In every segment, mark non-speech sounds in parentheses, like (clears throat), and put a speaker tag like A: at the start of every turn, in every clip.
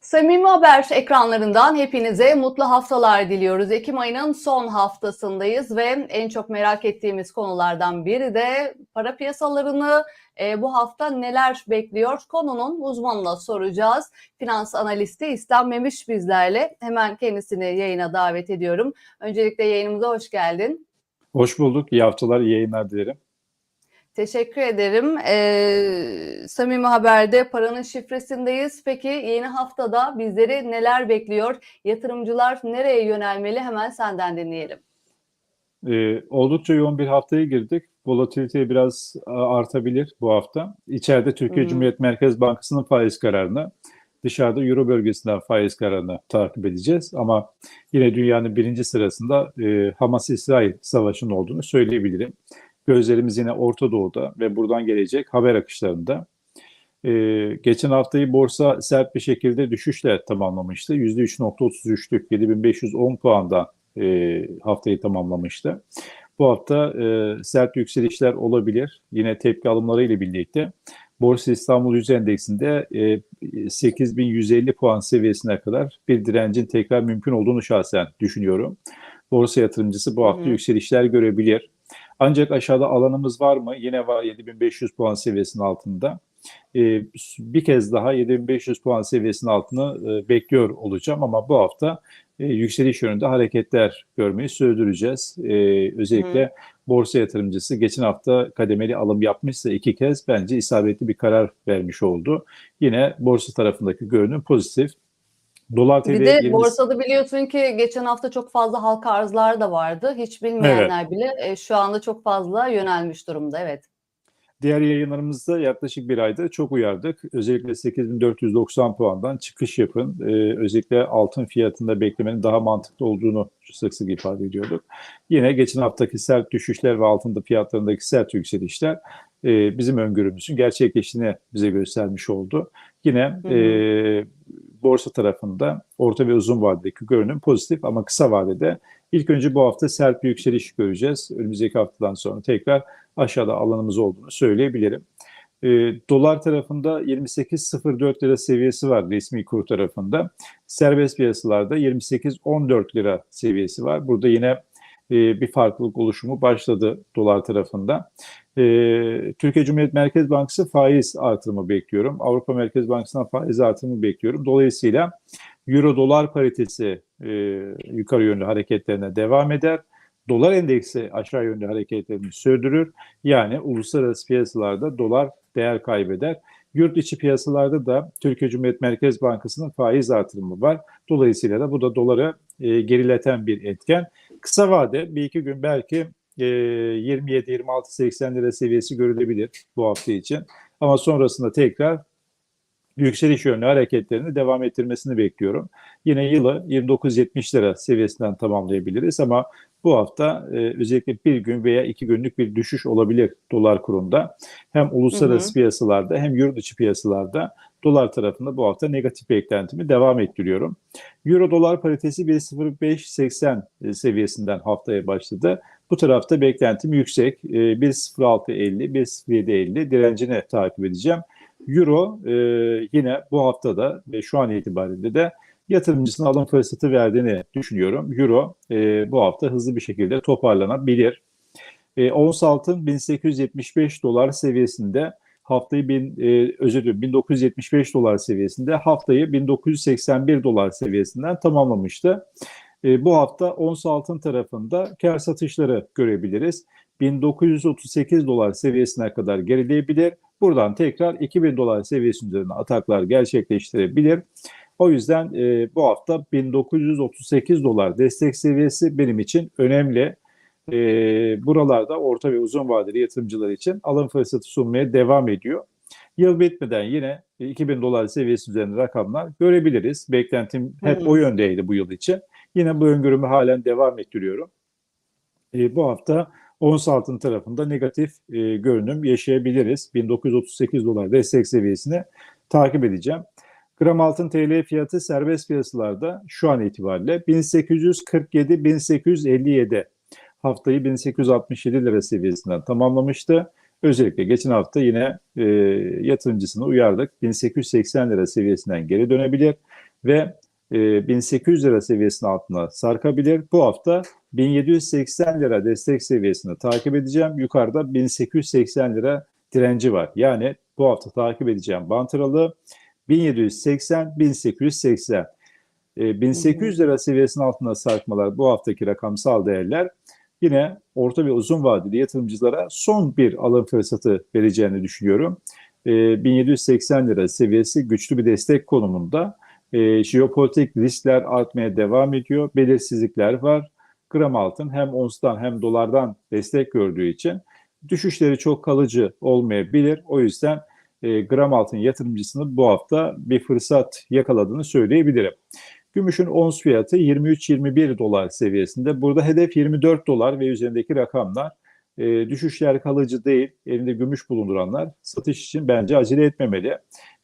A: Samimi Haber ekranlarından hepinize mutlu haftalar diliyoruz. Ekim ayının son haftasındayız ve en çok merak ettiğimiz konulardan biri de para piyasalarını e, bu hafta neler bekliyor? Konunun uzmanına soracağız. Finans analisti İslam Memiş bizlerle. Hemen kendisini yayına davet ediyorum. Öncelikle yayınımıza hoş geldin.
B: Hoş bulduk. İyi haftalar, iyi yayınlar dilerim.
A: Teşekkür ederim. Ee, Samimi Haber'de paranın şifresindeyiz. Peki yeni haftada bizleri neler bekliyor? Yatırımcılar nereye yönelmeli? Hemen senden dinleyelim.
B: Ee, oldukça yoğun bir haftaya girdik. Volatilite biraz a, artabilir bu hafta. İçeride Türkiye
A: Hı.
B: Cumhuriyet Merkez Bankası'nın faiz kararını, dışarıda Euro bölgesinden faiz kararını takip edeceğiz. Ama yine dünyanın birinci sırasında e, Hamas-İsrail savaşının olduğunu söyleyebilirim. Gözlerimiz yine Orta Doğu'da ve buradan gelecek haber akışlarında. Ee, geçen haftayı borsa sert bir şekilde düşüşle tamamlamıştı. %3.33'lük 7510 puandan e, haftayı tamamlamıştı. Bu hafta e, sert yükselişler olabilir. Yine tepki alımları ile birlikte Borsa İstanbul Yüz Endeksinde e, 8150 puan seviyesine kadar bir direncin tekrar mümkün olduğunu şahsen düşünüyorum. Borsa yatırımcısı bu hafta
A: hı.
B: yükselişler görebilir. Ancak aşağıda alanımız var mı? Yine var 7500 puan seviyesinin altında. Ee, bir kez daha 7500 puan seviyesinin altını e, bekliyor olacağım ama bu hafta e, yükseliş yönünde hareketler görmeyi sürdüreceğiz. Ee, özellikle borsa yatırımcısı geçen hafta kademeli alım yapmışsa iki kez bence isabetli bir karar vermiş oldu. Yine borsa tarafındaki görünüm pozitif. Dolar TL
A: Bir de
B: 20
A: borsada biliyorsun ki geçen hafta çok fazla halka arzlar da vardı. Hiç bilmeyenler bile e, şu anda çok fazla yönelmiş durumda. Evet.
B: Diğer yayınlarımızda yaklaşık bir ayda çok uyardık. Özellikle 8490 puandan çıkış yapın. Ee, özellikle altın fiyatında beklemenin daha mantıklı olduğunu sık sık ifade ediyorduk. Yine geçen haftaki sert düşüşler ve altında fiyatlarındaki sert yükselişler e, bizim öngörümüzün gerçekleştiğini bize göstermiş oldu. Yine
A: Hı hı.
B: e, borsa tarafında orta ve uzun vadedeki görünüm pozitif ama kısa vadede ilk önce bu hafta sert bir yükseliş göreceğiz. Önümüzdeki haftadan sonra tekrar aşağıda alanımız olduğunu söyleyebilirim. E, dolar tarafında 28.04 lira seviyesi var resmi kur tarafında. Serbest piyasalarda 28.14 lira seviyesi var. Burada yine e, bir farklılık oluşumu başladı dolar tarafında. E, Türkiye Cumhuriyet Merkez Bankası faiz artırımı bekliyorum. Avrupa Merkez Bankası'ndan faiz artırımı bekliyorum. Dolayısıyla Euro dolar paritesi e, yukarı yönlü hareketlerine devam eder. Dolar endeksi aşağı yönlü hareketlerini sürdürür. Yani uluslararası piyasalarda dolar değer kaybeder. Yurt içi piyasalarda da Türkiye Cumhuriyet Merkez Bankası'nın faiz artırımı var. Dolayısıyla da bu da doları e, gerileten bir etken. Kısa vade bir iki gün belki e, 27-26-80 lira seviyesi görülebilir bu hafta için. Ama sonrasında tekrar yükseliş yönlü hareketlerini devam ettirmesini bekliyorum. Yine yılı 29-70 lira seviyesinden tamamlayabiliriz ama bu hafta e, özellikle bir gün veya iki günlük bir düşüş olabilir dolar kurunda. Hem uluslararası
A: Hı hı.
B: piyasalarda hem yurt içi piyasalarda dolar tarafında bu hafta negatif beklentimi devam ettiriyorum. Euro dolar paritesi 1.0580 e, seviyesinden haftaya başladı. Bu tarafta beklentim yüksek. E, 1.0650, 1.0750 direncini takip edeceğim. Euro e, yine bu haftada ve şu an itibariyle de yatırımcısına alım fırsatı verdiğini düşünüyorum. Euro e, bu hafta hızlı bir şekilde toparlanabilir. E, ons altın 1875 dolar seviyesinde haftayı bin, e, özür dilerim 1975 dolar seviyesinde haftayı 1981 dolar seviyesinden tamamlamıştı. E, bu hafta ons altın tarafında kar satışları görebiliriz. 1938 dolar seviyesine kadar gerileyebilir. Buradan tekrar 2000 dolar seviyesi üzerine ataklar gerçekleştirebilir. O yüzden e, bu hafta 1938 dolar destek seviyesi benim için önemli. E, buralarda orta ve uzun vadeli yatırımcılar için alım fırsatı sunmaya devam ediyor. Yıl bitmeden yine 2000 dolar seviyesi üzerinde rakamlar görebiliriz. Beklentim hep o yöndeydi bu yıl için. Yine bu öngörümü halen devam ettiriyorum. E, bu hafta ons altın tarafında negatif e, görünüm yaşayabiliriz. 1938 dolar destek seviyesini takip edeceğim. Gram altın TL fiyatı serbest piyasalarda şu an itibariyle 1847-1857 haftayı 1867 lira seviyesinden tamamlamıştı. Özellikle geçen hafta yine e, yatırımcısını uyardık. 1880 lira seviyesinden geri dönebilir ve e, 1800 lira seviyesinin altına sarkabilir. Bu hafta 1780 lira destek seviyesini takip edeceğim. Yukarıda 1880 lira direnci var. Yani bu hafta takip edeceğim bant aralığı 1780-1880. E, 1800 lira seviyesinin altına sarkmalar bu haftaki rakamsal değerler yine orta ve uzun vadeli yatırımcılara son bir alım fırsatı vereceğini düşünüyorum. E, 1780 lira seviyesi güçlü bir destek konumunda. E, jeopolitik riskler artmaya devam ediyor. Belirsizlikler var. Gram altın hem onstan hem dolardan destek gördüğü için düşüşleri çok kalıcı olmayabilir. O yüzden e, gram altın yatırımcısının bu hafta bir fırsat yakaladığını söyleyebilirim. Gümüşün ons fiyatı 23-21 dolar seviyesinde. Burada hedef 24 dolar ve üzerindeki rakamlar. E, düşüşler kalıcı değil. Elinde gümüş bulunduranlar satış için bence acele etmemeli.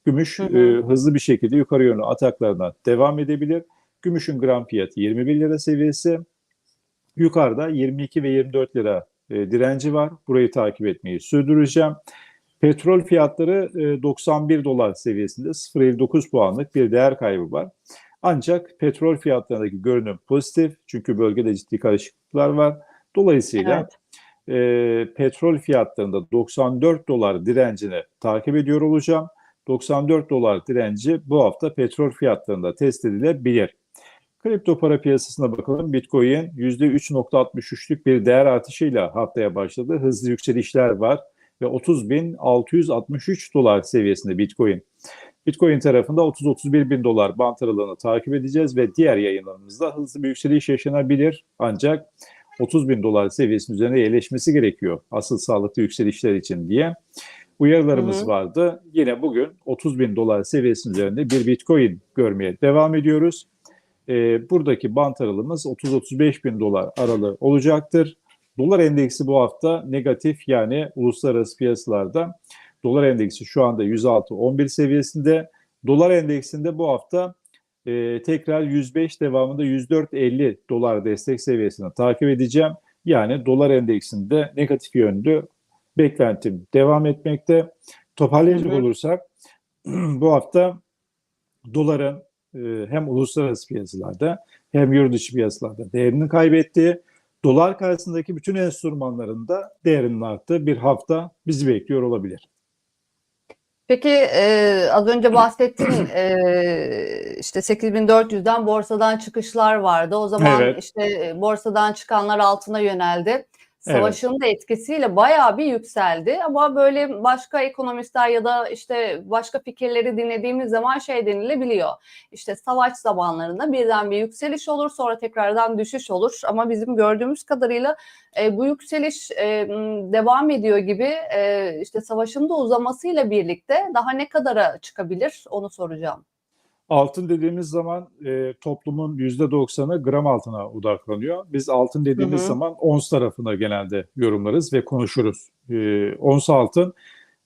B: Gümüş
A: Hı hı.
B: e, hızlı bir şekilde yukarı yönlü ataklarına devam edebilir. Gümüşün gram fiyatı 21 lira seviyesi. Yukarıda 22 ve 24 lira e, direnci var. Burayı takip etmeyi sürdüreceğim. Petrol fiyatları e, 91 dolar seviyesinde 0.59 puanlık bir değer kaybı var. Ancak petrol fiyatlarındaki görünüm pozitif çünkü bölgede ciddi karışıklıklar var. Dolayısıyla e, petrol fiyatlarında 94 dolar direncini takip ediyor olacağım. 94 dolar direnci bu hafta petrol fiyatlarında test edilebilir. Kripto para piyasasına bakalım. Bitcoin %3.63'lük bir değer artışıyla haftaya başladı. Hızlı yükselişler var ve 30.663 dolar seviyesinde Bitcoin. Bitcoin tarafında 30-31 bin dolar bant aralığını takip edeceğiz ve diğer yayınlarımızda hızlı bir yükseliş yaşanabilir. Ancak 30 bin dolar seviyesinin üzerine yerleşmesi gerekiyor asıl sağlıklı yükselişler için diye uyarılarımız
A: Hı hı.
B: vardı. Yine bugün 30 bin dolar seviyesinin üzerinde bir Bitcoin görmeye devam ediyoruz. Ee, buradaki bant aralığımız 30-35 bin dolar aralığı olacaktır. Dolar endeksi bu hafta negatif yani uluslararası piyasalarda dolar endeksi şu anda 106-11 seviyesinde. Dolar endeksinde bu hafta e, tekrar 105 devamında 104.50 dolar destek seviyesini takip edeceğim. Yani dolar endeksinde negatif yönlü beklentim devam etmekte. Toparlayacak olursak (clears throat) bu hafta doların e, hem uluslararası piyasalarda hem yurt dışı piyasalarda değerini kaybettiği, dolar karşısındaki bütün enstrümanların da değerinin arttığı bir hafta bizi bekliyor olabilir.
A: Peki e, az önce bahsettin (clears throat) e, işte 8400'den borsadan çıkışlar vardı. O zaman
B: Evet.
A: işte e, borsadan çıkanlar altına yöneldi. Savaşın da etkisiyle bayağı bir yükseldi ama böyle başka ekonomistler ya da işte başka fikirleri dinlediğimiz zaman şey denilebiliyor. İşte savaş zamanlarında birden bir yükseliş olur sonra tekrardan düşüş olur ama bizim gördüğümüz kadarıyla e, bu yükseliş e, devam ediyor gibi e, işte savaşın da uzamasıyla birlikte daha ne kadara çıkabilir onu soracağım.
B: Altın dediğimiz zaman e, toplumun %90'ı gram altına odaklanıyor. Biz altın dediğimiz
A: Hı hı.
B: zaman ons tarafına genelde yorumlarız ve konuşuruz. E, ons altın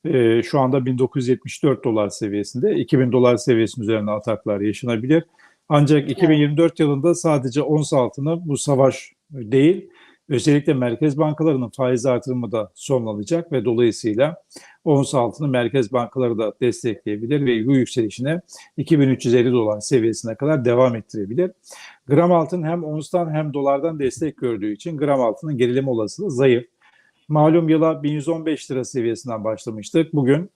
B: e, şu anda 1974 dolar seviyesinde. 2000 dolar seviyesinin üzerine ataklar yaşanabilir. Ancak 2024 yılında sadece ons altını bu savaş değil, özellikle merkez bankalarının faiz artırımı da sonlanacak ve dolayısıyla ons altını merkez bankaları da destekleyebilir ve bu yükselişine 2350 dolar seviyesine kadar devam ettirebilir. Gram altın hem onstan hem dolardan destek gördüğü için gram altının gerileme olasılığı zayıf. Malum yıla 1115 lira seviyesinden başlamıştık. Bugün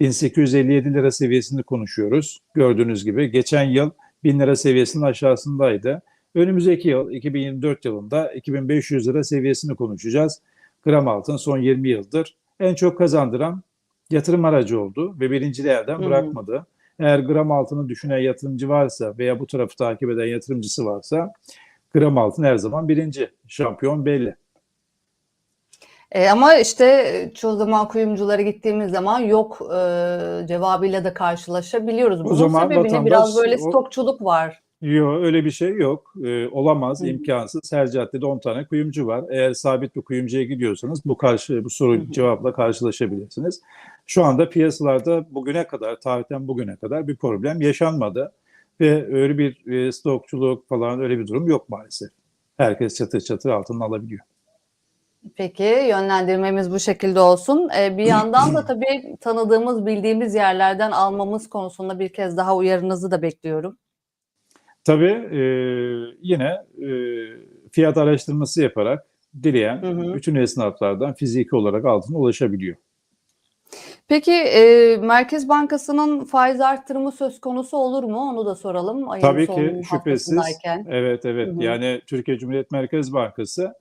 B: 1857 lira seviyesini konuşuyoruz. Gördüğünüz gibi geçen yıl 1000 lira seviyesinin aşağısındaydı. Önümüzdeki yıl 2024 yılında 2500 lira seviyesini konuşacağız. Gram altın son 20 yıldır en çok kazandıran yatırım aracı oldu ve birinciliği elden
A: Hı hı.
B: bırakmadı. Eğer gram altını düşünen yatırımcı varsa veya bu tarafı takip eden yatırımcısı varsa gram altın her zaman birinci. Şampiyon belli.
A: E, ama işte e, çoğu zaman kuyumculara gittiğimiz zaman yok e, cevabıyla da karşılaşabiliyoruz. Bunun
B: zaman
A: sebebini
B: vatandaş
A: biraz böyle
B: o-
A: stokçuluk var.
B: Yok öyle bir şey yok. Ee, olamaz,
A: Hı hı.
B: imkansız. Her caddede 10 tane kuyumcu var. Eğer sabit bir kuyumcuya gidiyorsanız bu karşı bu soru
A: Hı hı.
B: cevapla karşılaşabilirsiniz. Şu anda piyasalarda bugüne kadar, tarihten bugüne kadar bir problem yaşanmadı ve öyle bir e, stokçuluk falan öyle bir durum yok maalesef. Herkes çatır çatır altın alabiliyor.
A: Peki yönlendirmemiz bu şekilde olsun. Ee, bir yandan da tabii tanıdığımız, bildiğimiz yerlerden almamız konusunda bir kez daha uyarınızı da bekliyorum.
B: Tabii e, yine e, fiyat araştırması yaparak dileyen
A: Hı hı.
B: bütün esnaflardan fiziki olarak altına ulaşabiliyor.
A: Peki e, Merkez Bankası'nın faiz arttırımı söz konusu olur mu? Onu da soralım. Ayın
B: Tabii ki şüphesiz. Evet evet.
A: Hı hı.
B: Yani Türkiye Cumhuriyet Merkez Bankası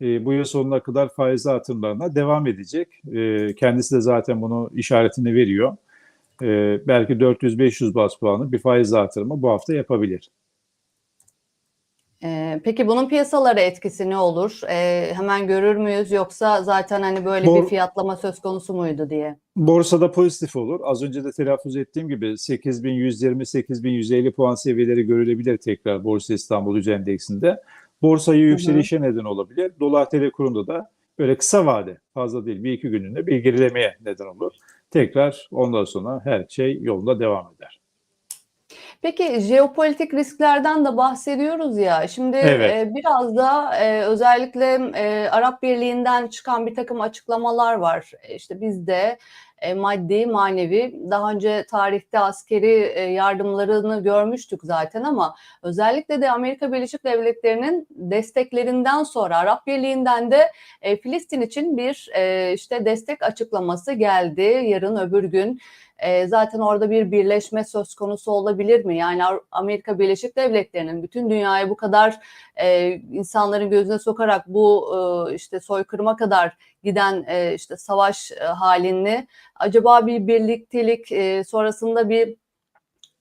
B: e, bu yıl sonuna kadar faiz artırımlarına devam edecek. E, kendisi de zaten bunu işaretini veriyor. E, belki 400-500 bas puanı bir faiz artırımı bu hafta yapabilir.
A: Ee, peki bunun piyasalara etkisi ne olur? Ee, hemen görür müyüz yoksa zaten hani böyle
B: Bor-
A: bir fiyatlama söz konusu muydu diye?
B: Borsada pozitif olur. Az önce de telaffuz ettiğim gibi 8120-8150 puan seviyeleri görülebilir tekrar Borsa İstanbul Yüce Endeksinde. Borsayı yükselişe neden olabilir. Dolar TL kurunda da böyle kısa vade fazla değil bir iki gününde bir gerilemeye neden olur. Tekrar ondan sonra her şey yolunda devam eder.
A: Peki jeopolitik risklerden de bahsediyoruz ya. Şimdi
B: Evet.
A: e, biraz da e, özellikle e, Arap Birliği'nden çıkan bir takım açıklamalar var. E, İşte bizde e, maddi, manevi daha önce tarihte askeri e, yardımlarını görmüştük zaten ama özellikle de Amerika Birleşik Devletleri'nin desteklerinden sonra Arap Birliği'nden de e, Filistin için bir e, işte destek açıklaması geldi yarın öbür gün. E, zaten orada bir birleşme söz konusu olabilir mi? Yani Amerika Birleşik Devletleri'nin bütün dünyayı bu kadar e, insanların gözüne sokarak bu e, işte soykırıma kadar giden e, işte savaş e, halini acaba bir birliktelik e, sonrasında bir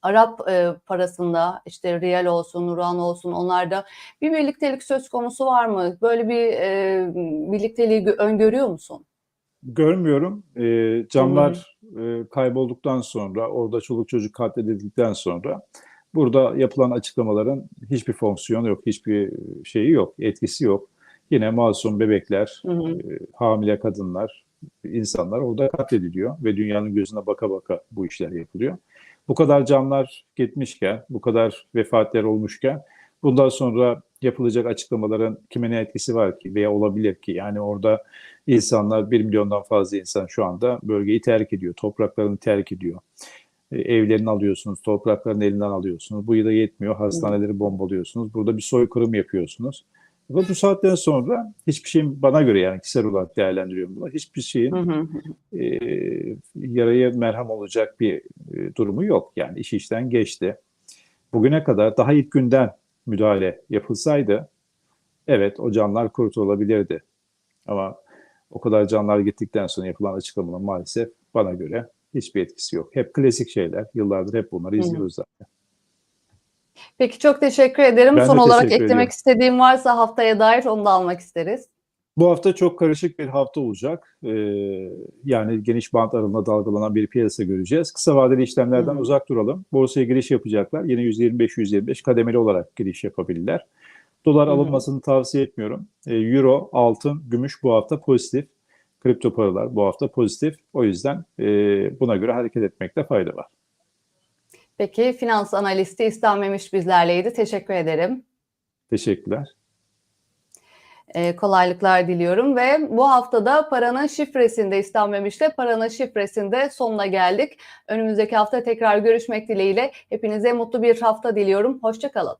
A: Arap e, parasında işte riyal olsun, nuran olsun onlarda bir birliktelik söz konusu var mı? Böyle bir e, birlikteliği gö- öngörüyor musun?
B: Görmüyorum. E, canlar e, kaybolduktan sonra, orada çoluk çocuk katledildikten sonra burada yapılan açıklamaların hiçbir fonksiyonu yok, hiçbir şeyi yok, etkisi yok. Yine masum bebekler,
A: Hı hı.
B: e, hamile kadınlar, insanlar orada katlediliyor ve dünyanın gözüne baka baka bu işler yapılıyor. Bu kadar canlar gitmişken, bu kadar vefatlar olmuşken bundan sonra yapılacak açıklamaların kime ne etkisi var ki veya olabilir ki? Yani orada insanlar, bir milyondan fazla insan şu anda bölgeyi terk ediyor, topraklarını terk ediyor. E, Evlerini alıyorsunuz, topraklarını elinden alıyorsunuz. Bu da yetmiyor, hastaneleri bombalıyorsunuz. Burada bir soykırım yapıyorsunuz. Ve bu saatten sonra hiçbir şeyin bana göre yani kişisel olarak değerlendiriyorum bunu. Hiçbir şeyin
A: Hı hı.
B: e, yaraya merhem olacak bir e, durumu yok. Yani iş işten geçti. Bugüne kadar daha ilk günden müdahale yapılsaydı evet o canlar kurtulabilirdi. Ama o kadar canlar gittikten sonra yapılan açıklamanın maalesef bana göre hiçbir etkisi yok. Hep klasik şeyler. Yıllardır hep bunları
A: hı.
B: izliyoruz zaten.
A: Peki çok teşekkür ederim.
B: Ben
A: Son olarak eklemek
B: ediyorum.
A: istediğim varsa haftaya dair onu da almak isteriz.
B: Bu hafta çok karışık bir hafta olacak. Ee, yani geniş bant aralığında dalgalanan bir piyasa göreceğiz. Kısa vadeli işlemlerden
A: Hı hı.
B: uzak duralım. Borsaya giriş yapacaklar. Yine 125-125 kademeli olarak giriş yapabilirler. Dolar
A: Hı hı.
B: alınmasını tavsiye etmiyorum. Ee, Euro, altın, gümüş bu hafta pozitif. Kripto paralar bu hafta pozitif. O yüzden e, buna göre hareket etmekte fayda var.
A: Peki finans analisti İslam Memiş bizlerleydi. Teşekkür ederim.
B: Teşekkürler.
A: Ee, kolaylıklar diliyorum ve bu haftada paranın şifresinde İslam Memiş'le paranın şifresinde sonuna geldik. Önümüzdeki hafta tekrar görüşmek dileğiyle hepinize mutlu bir hafta diliyorum. Hoşçakalın.